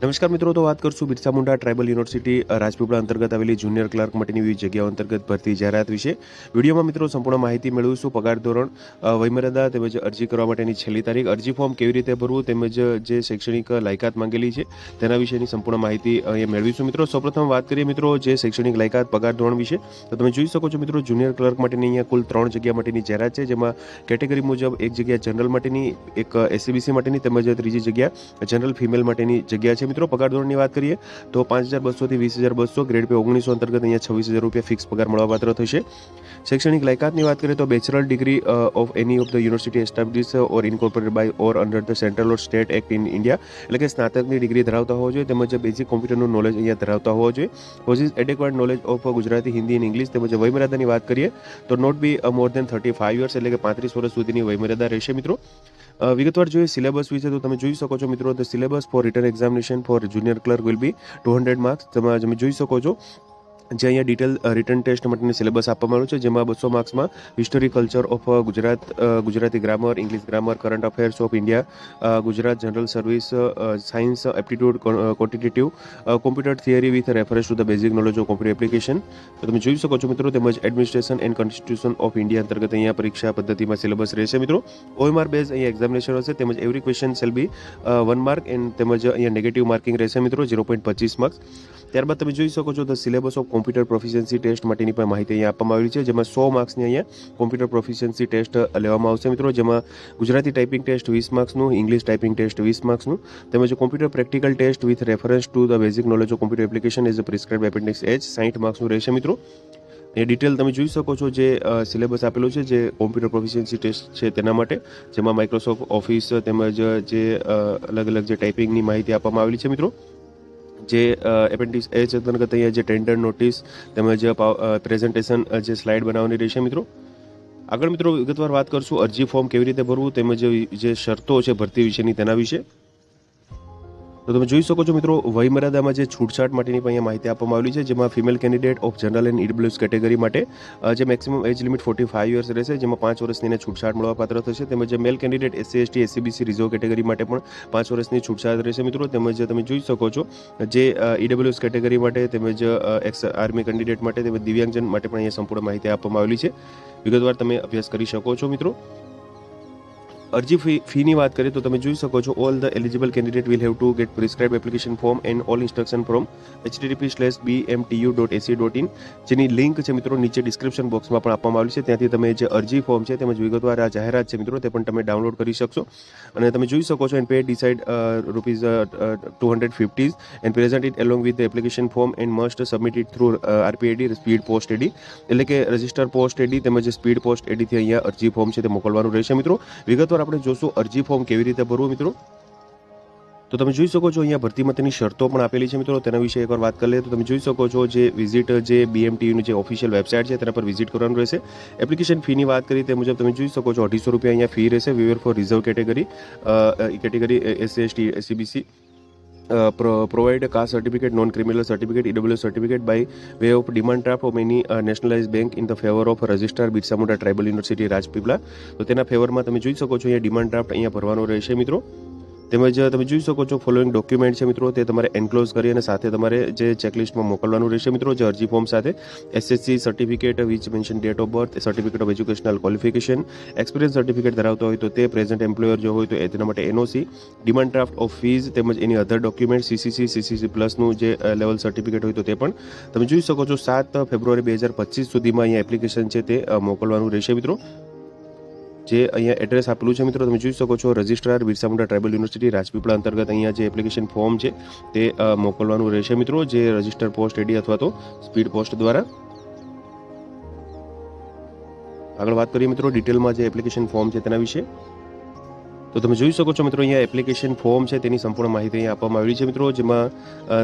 નમસ્કાર મિત્રો, તો વાત કરશું બિરસા મુંડા ટ્રાઇબલ યુનિવર્સિટી રાજપીપળા અંતર્ગત આવેલી જુનિયર ક્લાર્ક માટેની વિવિધ જગ્યાઓ અંતર્ગત ભરતી જાહેરાત વિશે. વિડીયોમાં મિત્રો સંપૂર્ણ માહિતી મેળવીશું. પગાર ધોરણ વયમર્યાદા તેમજ અરજી કરવા માટેની છેલ્લી તારીખ. અરજી ફોર્મ કેવી રીતે ભરવું તેમજ જે શૈક્ષણિક લાયકાત માંગેલી છે તેના વિશેની સંપૂર્ણ માહિતી અહીંયા મેળવીશું. મિત્રો, સૌપ્રથમ વાત કરીએ મિત્રો, જે શૈક્ષણિક લાયકાત, પગાર ધોરણ વિશે, તો તમે જોઈ શકો છો મિત્રો, જુનિયર ક્લાર્ક માટેની અહીંયા કુલ ત્રણ જગ્યા માટેની જાહેરાત છે, જેમાં કેટેગરી મુજબ એક જગ્યા જનરલ માટેની, એક એસસીબીસી માટેની તેમજ ત્રીજી જગ્યા જનરલ ફિમેલ માટેની જગ્યા છે. મિત્રો, પગાર ધોરણની વાત કરીએ, તો પાંચ હજાર બસોથી વીસ હજાર બસો ગ્રેડ પે ઓગણીસો અંતર્ગત અહીંયા છવ્વીસ હજાર રૂપિયા ફિક્સ પગાર મળવાપાત્ર થશે. શૈક્ષણિક લાયકાતની વાત કરીએ, તો bachelor degree of any of the university establish or incorporated by or under the central or state act in India એટલે કે સ્નાતકની ડિગ્રી ધરાવતા હોવા જોઈએ, તેમજ બેઝિક કોમ્પ્યુટરનું નોલેજ અહીંયા ધરાવતા હોવા જોઈએ. Possess adequate knowledge of Gujarati, Hindi અને ઇંગ્લિશ તેમજ વયમર્યાદાની વાત કરીએ, તો not be more than thirty five years એટલે કે પાંત્રીસ વર્ષ સુધીની વયમર્યાદા રહેશે મિત્રો. વિગતવાર જોઈએ સિલેબસ વિશે તો તમે જોઈ શકો છો મિત્રો the syllabus for written examination for junior clerk will be two hundred marks તમે જોઈ શકો છો જે અહીંયા ડિટેલ રિટર્ન ટેસ્ટ માટેની સિલેબસ આપવામાં આવ્યું છે, જેમાં બસો માર્ક્સમાં history culture of Gujarat Gujarati grammar English grammar current affairs of India Gujarat general service science aptitude quantitative computer theory with reference to the basic knowledge of computer application તો તમે જોઈ શકો છો મિત્રો, તેમજ administration and constitution of India અંતર્ગત અહીંયા પરીક્ષા પદ્ધતિમાં સિલેબસ રહેશે મિત્રો. ઓએમઆર બેઝ અહીંયા એક્ઝામિનેશન હશે, તેમજ every question shall be one mark and તેમજ અહીંયા નેગેટિવ માર્કિંગ રહેશે મિત્રો ઝીરો પોઈન્ટ પચીસ માર્ક્સ ત્યારબાદ તમે જોઈ શકો છો the syllabus of computer proficiency test માટેની પણ માહિતી અહીંયા આપવામાં આવેલી છે, જેમાં સો માર્ક્સની અહીંયા કોમ્પ્યુટર પ્રોફિશિયન્સી ટેસ્ટ લેવામાં આવશે. મિત્રો, જેમાં ગુજરાતી ટાઈપિંગ ટેસ્ટ વીસ માર્ક્સનું ઇંગ્લિશ ટાઈપિંગ ટેસ્ટ વીસ માર્ક્સનું, તેમજ computer practical test with reference to the basic knowledge of computer application is prescribe appendix H સાઠ માર્ક્સનું રહેશે, મિત્રો. એ ડિટેલ તમે જોઈ શકો છો જે સિલેબસ આપેલો છે, જે કોમ્પ્યુટર પ્રોફિશિયન્સી ટેસ્ટ છે તેના માટે, જેમાં માઇક્રોસોફ્ટ ઓફિસ તેમજ જે અલગ અલગ જે ટાઈપિંગની માહિતી આપવામાં આવેલી છે, મિત્રો. જે એપેન્ડિક્સ એચ અંતર્ગત અહીંયા જે ટેન્ડર નોટિસ તેમજ પ્રેઝન્ટેશન જે સ્લાઇડ બનાવવાની રહેશે મિત્રો. આગળ મિત્રો વિગતવાર વાત કરશું અરજી ફોર્મ કેવી રીતે ભરવું, તેમજ જે શરતો છે ભરતી વિશેની તેના વિશે. તો તમે જોઈ શકો છો મિત્રો, વયમર્યાદામાં જે છૂટછાટ માટેની પણ અહીંયા માહિતી આપવામાં આવેલી છે, જેમાં female candidate of general and EWS category માટે જે maximum age limit forty five years રહેશે, જેમાં પાંચ વર્ષની એને છૂટછાટ મળવાપાત્ર થશે. તેમજ male candidate SC ST SCBC reserve category માટે પણ પાંચ વર્ષની છૂટછાટ રહેશે મિત્રો. તેમજ તમે જોઈ શકો છો, જે ઈડબ્લ્યુએસ કેટેગરી માટે, તેમજ એક્સ આર્મી કેન્ડિડેટ માટે, તેમજ દિવ્યાંગજન માટે પણ અહીંયા સંપૂર્ણ માહિતી આપવામાં આવેલી છે. વિગતવાર તમે અભ્યાસ કરી શકો છો મિત્રો. અરજી ફી, ફીની વાત કરીએ તો તમે જોઈ શકો છો all the eligible candidate will have to get prescribe application form and all instruction from http slash B M T U dot AC dot in જેની લિંક છે મિત્રો નીચે ડિસ્ક્રિપ્શન બોક્સમાં પણ આપવામાં આવી છે. ત્યાંથી તમે જે અરજી ફોર્મ છે, તેમજ વિગતવાર આ જાહેરાત છે મિત્રો, તે પણ તમે ડાઉનલોડ કરી શકશો. અને તમે જોઈ શકો છો and pay decide rupees two hundred fifties and present it along with application form and must submit it through RPAD speed post AD એટલે કે રજિસ્ટર પોસ્ટ એડી તેમજ સ્પીડ પોસ્ટ એડીથી અહીંયા અરજી ફોર્મ છે તે મોકલવાનું રહેશે મિત્રો. વિગતવાર આપણે જોશું અરજી ફોર્મ કેવી રીતે ભરવું મિત્રો. તો તમે જોઈ શકો છો અહીંયા ભરતી માટેની શરતો પણ આપેલી છે મિત્રો. તેના વિશે એકવાર વાત કરી લઈએ તો તમે જોઈ શકો છો જે વિઝિટ જે બીએમટીયુની જે ઓફિશિયલ વેબસાઇટ છે તેના પર વિઝિટ કરવાનું રહેશે. એપ્લિકેશન ફીની વાત કરી તે મુજબ તમે જોઈ શકો છો અઢીસો રૂપિયા અહીંયા ફી રહેશે. Wherever for reserve category category SC ST SCBC provide caste certificate non criminal certificate EW certificate by way of demand draft of any nationalise bank in the favour of register Birsa Munda tribal university Rajpipla તો તેના ફેવરમાં તમે જોઈ શકો છો, અહીંયા demand draft અહીંયા ભરવાનો રહેશે મિત્રો. તેમજ તમે જોઈ શકો છો ફોલોઈંગ ડોક્યુમેન્ટ છે મિત્રો, તે તમારે એન્ક્લોઝ કરી અને સાથે તમારે જે ચેકલિસ્ટમાં મોકલવાનું રહેશે મિત્રો, જે અરજી ફોર્મ સાથે SSC certificate which mention date of birth certificate of educational qualification experience certificate ધરાવતો હોય તો તે પ્રેઝન્ટ એમ્પ્લોયર જો હોય તો તેના માટે NOC demand draft of fees તેમજ any other document CCC CCC પ્લસનું જે લેવલ સર્ટિફિકેટ હોય તો તે પણ તમે જોઈ શકો છો, સાત ફેબ્રુઆરી બે હજાર પચીસ સુધીમાં અહીંયા એપ્લિકેશન છે તે મોકલવાનું રહેશે મિત્રો. જે અહીંયા એડ્રેસ આપેલું છે મિત્રો, તમે જોઈ શકો છો, registrar Birsa Munda tribal university Rajpipla અંતર્ગત અહીંયા જે એપ્લિકેશન ફોર્મ છે, તે મોકલવાનું રહેશે મિત્રો, જે રજિસ્ટર પોસ્ટ એડી અથવા તો સ્પીડ પોસ્ટ દ્વારા. આગળ વાત કરીએ મિત્રો ડિટેલમાં જે એપ્લિકેશન ફોર્મ છે તેના વિશે. તો તમે જોઈ શકો છો મિત્રો, અહીંયા એપ્લિકેશન ફોર્મ છે, તેની સંપૂર્ણ માહિતી અહીંયા આપવામાં આવી છે મિત્રો, જેમાં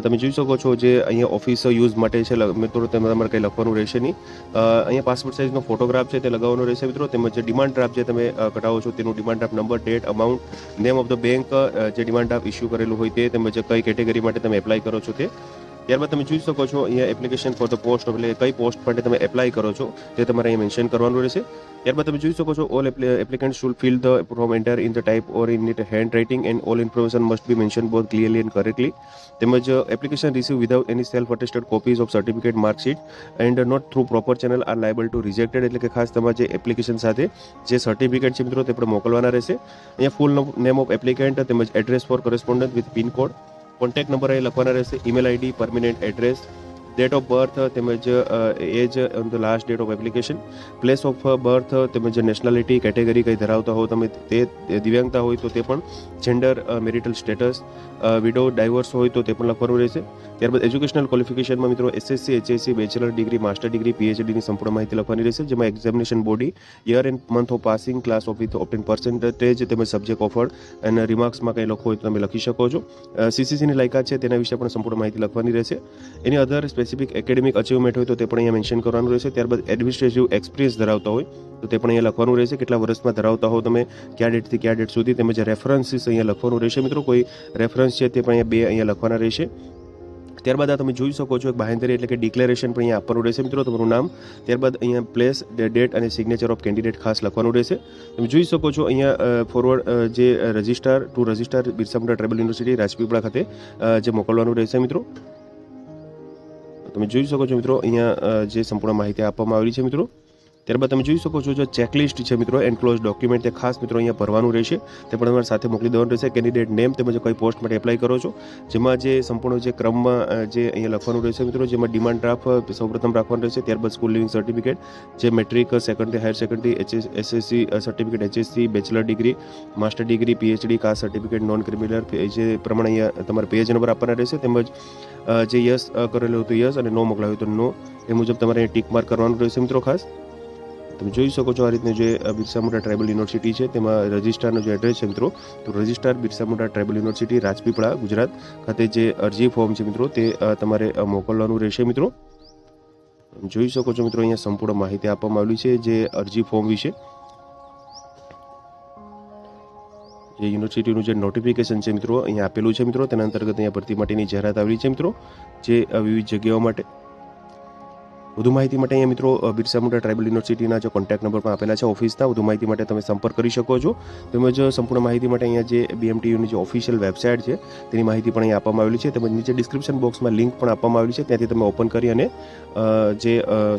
તમે જોઈ શકો છો જે અહીંયા ઓફિસ યુઝ માટે છે મિત્રો, તેમાં તમારે કંઈ લખવાનું રહેશે નહીં. અહીંયા પાસપોર્ટ સાઇઝનો ફોટોગ્રાફ છે, તે લગાવવાનો રહેશે મિત્રો, તેમજ ડિમાન્ડ ડ્રાફ્ટ જે તમે કઢાવો છો, તેનું demand draft number date amount name of the bank જે ડિમાન્ડ ડ્રાફ્ટ ઇસ્યુ કરેલું હોય તે, તેમજ કઈ કેટેગરી માટે તમે એપ્લાય કરો છો તે. ત્યારબાદ તમે જોઈ શકો છો, અહીંયા એપ્લિકેશન ફોર ધ પોસ્ટ એટલે કઈ પોસ્ટ માટે તમે એપ્લાય કરો છો તે તમારે અહીંયા મેન્શન કરવાનું રહેશે. ત્યારબાદ તમે જોઈ શકો છો all applicant shall fill the form enter in the type or in it handwriting and all information must be mention both clearly and correctly તેમજ application receive without any self attested copies of certificate marksheet and not through proper channel are liable to rejected એટલે કે ખાસ તમારા જે application સાથે જે certificate છે મિત્રો, તે પણ મોકલવાના રહેશે. અહીંયા ફૂલ નેમ ઓફ એપ્લિકન્ટ તેમજ address for correspondent with pin code contact number અહીં લખવાના રહેશે email ID permanent address date of birth તેમજ age on the last date of application place of birth તેમજ નેશનાલિટી કેટેગરી કંઈ ધરાવતા હો, તમે તે દિવ્યાંગતા હોય તો તે પણ gender marital status widow divorce હોય તો તે પણ લખવાનું રહેશે. ત્યારબાદ એજ્યુકેશનલ ક્વોલિફિકેશનમાં મિત્રો SSC HSC bachelor degree master degree પીએચડીની સંપૂર્ણ માહિતી લખવાની રહેશે, જેમાં examination body year and month of passing class of with obtain percentage તેમજ સબ્જેક્ટ ઓફર્ડ અને રિમાર્ક્સમાં કંઈ લખવું હોય તો તમે લખી શકો છો. સીસીસીની લાયકાત છે તેના વિશે પણ સંપૂર્ણ માહિતી લખવાની રહેશે. Any other specific academic achievement હોય તો તે પણ અહીંયા મેન્શન કરવાનું રહેશે. ત્યારબાદ એડમિનિસ્ટ્રેટિવ એક્સપિરિયન્સ ધરાવતા હોય તો તે પણ અહીંયા લખવાનું રહેશે. કેટલા વર્ષમાં ધરાવતા હો તમે, કયા ડેટથી કયા ડેટ સુધી, તેમજ રેફરન્સીસ અહીંયા લખવાનું રહેશે. મિત્રો, કોઈ રેફરન્સ છે તે પણ અહીંયા બે અહીંયા લખવાના રહેશે. ત્યારબાદ આ તમે જોઈ શકો છો એક બાહેંધરી એટલે કે ડિક્લેરેશન પણ અહીંયા આપવાનું રહેશે. મિત્રો, તમારું નામ, ત્યારબાદ અહીંયા પ્લેસ ડેટ અને સિગ્નેચર ઓફ કેન્ડિડેટ ખાસ લખવાનું રહેશે. તમે જોઈ શકો છો અહીંયા ફોરવર્ડ જે registrar to registrar Birsa Munda university Rajpipla ખાતે જે મોકલવાનું રહેશે મિત્રો. તમે જોઈ શકો છો મિત્રો. અહીંયા જે સંપૂર્ણ માહિતી આપવામાં આવેલી છે મિત્રો. ત્યારબાદ તમે જોઈ શકો છો જે ચેકલિસ્ટ છે મિત્રો એન્ક્લોઝ ડોક્યુમેન્ટ તે ખાસ મિત્રો અહીંયા ભરવાનું રહેશે. તે પણ તમારે સાથે મોકલી દેવાનું રહેશે. કેન્ડિડેટ નેમ તેમજ કઈ પોસ્ટ માટે એપ્લાય કરો છો. જેમાં જે સંપૂર્ણ જે ક્રમમાં જે અહીંયા લખવાનું રહેશે મિત્રો, જેમાં ડિમાન્ડ ડ્રાફ્ટ સૌપ્રથમ રાખવાનું રહેશે. ત્યારબાદ સ્કૂલ લિવિંગ સર્ટિફિકેટ જે matric secondary higher secondary HS SSC certificate HSC bachelor degree master degree PhD caste certificate non criminal જે પ્રમાણે અહીંયા તમારે પેજ નંબર આપવાના રહેશે. તેમજ જે યસ કરેલું હતું યસ અને નો મોકલાવ્યું હતું નો એ મુજબ તમારે ટીક માર્ક કરવાનું રહેશે મિત્રો ખાસ. તમે જોઈ શકો છો આ રીતનું જે બિરસા મોટા ટ્રાઇબલ યુનિવર્સિટી છે, તેમાં રજિસ્ટ્રારનો જે એડ્રેસ છે મિત્રો, તો રજિસ્ટ્રાર બિરસા મોટા ટ્રાઇબલ યુનિવર્સિટી, રાજપીપળા, ગુજરાત ખાતે જે અરજી ફોર્મ છે મિત્રો, તે તમારે મોકલવાનું રહેશે મિત્રો. જોઈ શકો છો મિત્રો, અહીંયા સંપૂર્ણ માહિતી આપવામાં આવેલી છે જે અરજી ફોર્મ વિશે. જે યુનિવર્સિટીનું જે નોટિફિકેશન છે મિત્રો, અહીંયા આપેલું છે મિત્રો, તેના અંતર્ગત અહીંયા ભરતી માટેની જાહેરાત આવેલી છે મિત્રો, જે વિવિધ જગ્યાઓ માટે. વધુ માહિતી માટે અહીંયા મિત્રો બિરસા મુંડા ટ્રાઇબલ યુનિવર્સિટીના જે કોન્ટેક્ટ નંબર પણ આપેલા છે ઓફિસના, વધુ માહિતી માટે તમે સંપર્ક કરી શકો છો. તેમજ સંપૂર્ણ માહિતી માટે અહીંયા જે બીએમટીયુની જે ઓફિશિયલ વેબસાઇટ છે, તેની માહિતી પણ અહીંયા આપવામાં આવેલી છે. તેમજ નીચે ડિસ્ક્રિપ્શન બોક્સમાં લિંક પણ આપવામાં આવેલી છે, ત્યાંથી તમે ઓપન કરી અને જે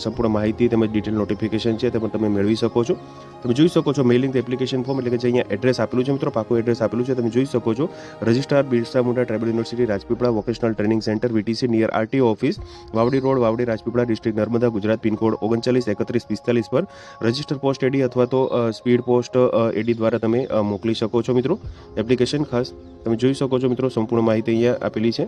સંપૂર્ણ માહિતી તેમજ ડિટેલ નોટિફિકેશન છે તે પણ તમે મેળવી શકો છો. તમે જોઈ શકો છો મેલિંગ એપ્લિકેશન ફોર્મ, એટલે કે જે અહીંયા એડ્રેસ આપેલું છે મિત્રો, પાકું એડ્રેસ આપેલું છે, તમે જોઈ શકો છો. Registrar Birsa Munda tribal university Rajpipla vocational training centre, VTC, near RTO office, Vavdi road, Vavdi Rajpipla district Narmada Gujarat pin code ઓગણચાલીસ, એકત્રીસ, પિસ્તાલીસ પર રજિસ્ટર પોસ્ટ એડી અથવા તો સ્પીડ પોસ્ટ એડી દ્વારા તમે મોકલી શકો છો મિત્રો. એપ્લિકેશન ખાસ તમે જોઈ શકો છો મિત્રો. સંપૂર્ણ માહિતી અહીંયા આપેલી છે.